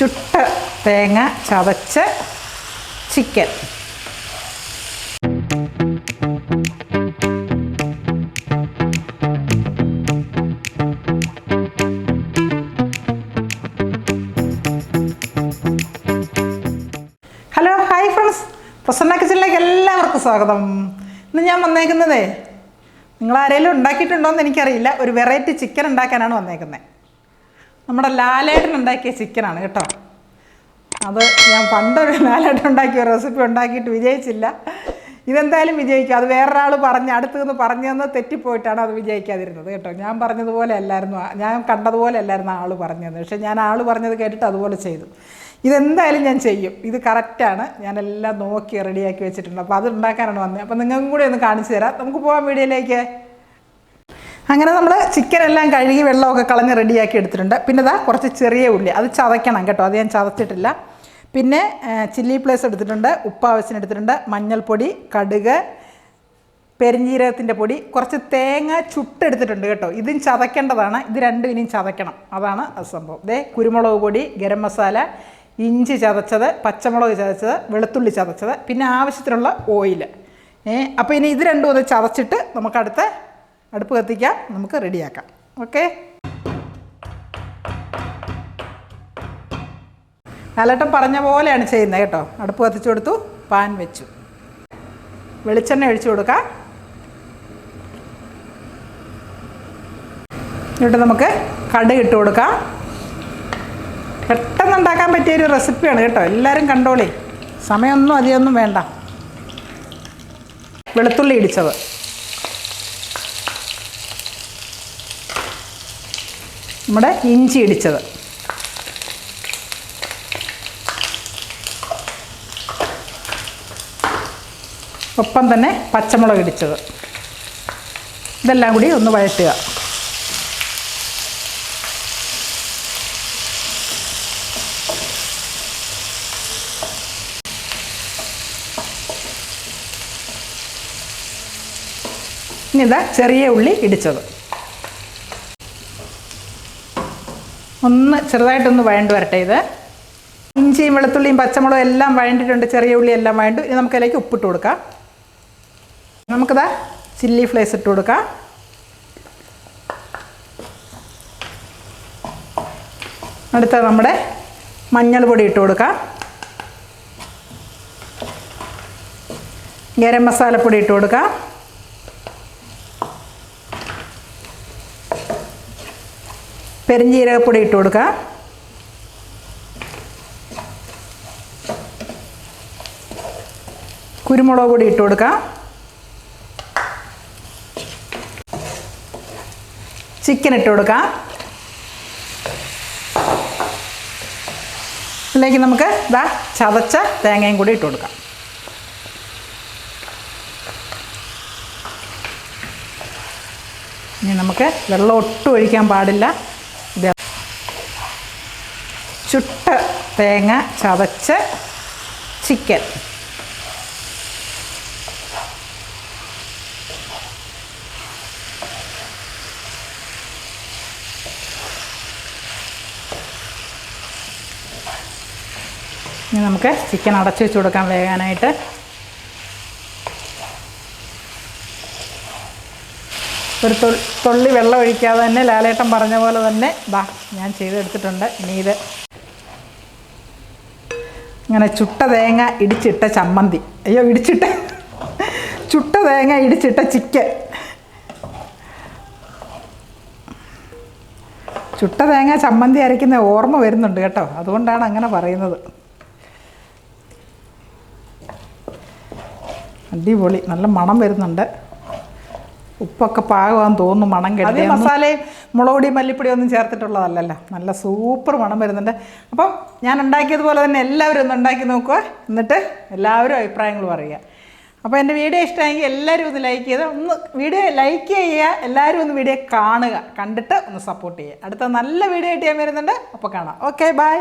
ചുട്ട തേങ്ങ ചതച്ച് chicken. Hello hi friends. Prasanna കിച്ചണിലേക്ക് എല്ലാവർക്കും സ്വാഗതം. ഇന്ന് ഞാൻ വന്നേക്കുന്നതേ നിങ്ങൾ ആരെങ്കിലും ഉണ്ടാക്കിയിട്ടുണ്ടോയെന്ന് എനിക്കറിയില്ല. ഒരു വെറൈറ്റി ചിക്കൻ ഉണ്ടാക്കാനാണ് വന്നേക്കുന്നത്. നമ്മുടെ ലാലേട്ടൻ ഉണ്ടാക്കിയ ചിക്കനാണ് കേട്ടോ. അത് ഞാൻ പണ്ടൊരു നാലായിട്ട് ഉണ്ടാക്കിയ റെസിപ്പി ഉണ്ടാക്കിയിട്ട് വിജയിച്ചില്ല. ഇതെന്തായാലും വിജയിക്കും. അത് വേറൊരാൾ പറഞ്ഞ് അടുത്ത് നിന്ന് പറഞ്ഞു തന്ന് തെറ്റിപ്പോയിട്ടാണ് അത് വിജയിക്കാതിരുന്നത് കേട്ടോ. ഞാൻ പറഞ്ഞതുപോലെ അല്ലായിരുന്നു. ഞാൻ കണ്ടതുപോലെ അല്ലായിരുന്നു ആൾ പറഞ്ഞത് പക്ഷേ ഞാൻ ആൾ പറഞ്ഞത് കേട്ടിട്ട് അതുപോലെ ചെയ്തു. ഇതെന്തായാലും ഞാൻ ചെയ്യും. ഇത് കറക്റ്റാണ് ഞാനെല്ലാം നോക്കി റെഡിയാക്കി വെച്ചിട്ടുണ്ട്. അപ്പോൾ അത് ഉണ്ടാക്കാനാണ് വന്നത് അപ്പോൾ നിങ്ങൾക്കും കൂടി ഒന്ന് കാണിച്ചു തരാം. നമുക്ക് പോകാം വീഡിയോയിലേക്ക്. അങ്ങനെ നമ്മൾ ചിക്കൻ എല്ലാം കഴുകി വെള്ളമൊക്കെ കളഞ്ഞ് റെഡിയാക്കി എടുത്തിട്ടുണ്ട്. പിന്നെ ഇതാ കുറച്ച് ചെറിയ ഉള്ളി. അത് ചതയ്ക്കണം കേട്ടോ. അത് ഞാൻ ചതച്ചിട്ടില്ല. പിന്നെ ചില്ലി പ്ലേസ് എടുത്തിട്ടുണ്ട് ഉപ്പ് ആവശ്യത്തിന് എടുത്തിട്ടുണ്ട് മഞ്ഞൾപ്പൊടി കടുക് പെരിഞ്ജീരകത്തിന്റെ പൊടി കുറച്ച് തേങ്ങ ചുട്ടെടുത്തിട്ടുണ്ട് കേട്ടോ. ഇതും ചതയ്ക്കേണ്ടതാണ്. ഇത് രണ്ടും ഇനിയും ചതയ്ക്കണം. അതാണ് സംഭവം. ദേ കുരുമുളക് പൊടി ഗരം മസാല ഇഞ്ചി ചതച്ചത് പച്ചമുളക് ചതച്ചത് വെളുത്തുള്ളി ചതച്ചത് പിന്നെ ആവശ്യത്തിനുള്ള ഓയിൽ ഏ അപ്പോൾ ഇനി ഇത് രണ്ടും ഒന്ന് ചതച്ചിട്ട് നമുക്ക് അടുത്ത അടുപ്പ് കത്തിക്കാം നമുക്ക് റെഡിയാക്കാം ഓക്കെ ലാലേട്ടൻ പറഞ്ഞ പോലെയാണ് ചെയ്യുന്നത് കേട്ടോ. അടുപ്പ് കത്തിച്ചു കൊടുത്തു പാൻ വെച്ചു. വെളിച്ചെണ്ണ ഒഴിച്ചു കൊടുക്കാം. എന്നിട്ട് നമുക്ക് കടുക് ഇട്ട് കൊടുക്കാം. പെട്ടെന്ന് ഉണ്ടാക്കാൻ പറ്റിയ ഒരു റെസിപ്പിയാണ് കേട്ടോ. എല്ലാവരും കണ്ടോളേ. സമയമൊന്നും അധികമൊന്നും വേണ്ട. വെളുത്തുള്ളി ഇടിച്ചത്. നമ്മുടെ ഇഞ്ചി ഇടിച്ചത്. ഒപ്പം തന്നെ പച്ചമുളക് ഇടിച്ചത്. ഇതെല്ലാം കൂടി ഒന്ന് വഴറ്റുക. ഇനി ഇതാ ചെറിയ ഉള്ളി ഇടിച്ചത്. ഒന്ന് ചെറുതായിട്ടൊന്ന് വഴണ്ട് വരട്ടെ ഇത്. ഇഞ്ചിയും വെളുത്തുള്ളിയും പച്ചമുളകും എല്ലാം വഴണ്ടിട്ടുണ്ട് ചെറിയ ഉള്ളി എല്ലാം വഴണ്ടു. ഇനി നമുക്കതിലേക്ക് ഉപ്പിട്ട് കൊടുക്കാം. നമുക്കിതാ ചില്ലി ഫ്ലേസ് ഇട്ട് കൊടുക്കാം. അടുത്ത നമ്മുടെ മഞ്ഞൾ പൊടി ഇട്ട് കൊടുക്കാം. ഗരം മസാലപ്പൊടി ഇട്ട് കൊടുക്കാം. പെരിഞ്ജീരകപ്പൊടി ഇട്ട് കൊടുക്കാം. കുരുമുളക് പൊടി ഇട്ട് കൊടുക്കാം. ചിക്കൻ ഇട്ട് കൊടുക്കാം. ഇതിലേക്ക് നമുക്ക് ഇതാ ചതച്ച തേങ്ങയും കൂടി ഇട്ട് കൊടുക്കാം. ഇനി നമുക്ക് വെള്ളം ഒട്ടും ഒഴിക്കാൻ പാടില്ല. ചുട്ട തേങ്ങ ചതച്ച് ചിക്കൻ ഇനി നമുക്ക് ചിക്കൻ അടച്ചു വെച്ച് കൊടുക്കാം വേകാനായിട്ട് ഒരു തുള്ളി വെള്ളം ഒഴിക്കാതെ തന്നെ ലാലേട്ടൻ പറഞ്ഞ പോലെ തന്നെ ബാ ഞാൻ ചെയ്തെടുത്തിട്ടുണ്ട്. ഇനി ഇത് ഇങ്ങനെ ചുട്ട തേങ്ങ ഇടിച്ചിട്ട ചമ്മന്തി. അയ്യോ ഇടിച്ചിട്ട ചുട്ട തേങ്ങ ഇടിച്ചിട്ട ചിക്കൻ. ചുട്ട തേങ്ങ ചമ്മന്തി അരയ്ക്കുന്ന ഓർമ്മ വരുന്നുണ്ട് കേട്ടോ. അതുകൊണ്ടാണ് അങ്ങനെ പറയുന്നത്. അടിപൊളി. നല്ല മണം വരുന്നുണ്ട്. ഉപ്പൊക്കെ പാകമാണെന്ന് തോന്നുന്നു മണം കിട്ടി മസാലയും മുളക് പൊടി മല്ലിപ്പൊടി ഒന്നും ചേർത്തിട്ടുള്ളതല്ലല്ലോ. നല്ല സൂപ്പർ മണം വരുന്നുണ്ട്. അപ്പം ഞാൻ ഉണ്ടാക്കിയതുപോലെ തന്നെ എല്ലാവരും ഒന്ന് ഉണ്ടാക്കി നോക്കുക എന്നിട്ട് എല്ലാവരും അഭിപ്രായങ്ങൾ പറയുക. അപ്പോൾ എന്റെ വീഡിയോ ഇഷ്ടമായെങ്കിൽ എല്ലാവരും ഒന്ന് ലൈക്ക് ചെയ്ത് ഒന്ന് വീഡിയോ ലൈക്ക് ചെയ്യുക. എല്ലാവരും ഒന്ന് വീഡിയോ കാണുക. കണ്ടിട്ട് ഒന്ന് സപ്പോർട്ട് ചെയ്യുക. അടുത്ത നല്ല വീഡിയോ ആയിട്ട് ഞാൻ വരുന്നുണ്ട്. അപ്പോൾ കാണാം. Okay bye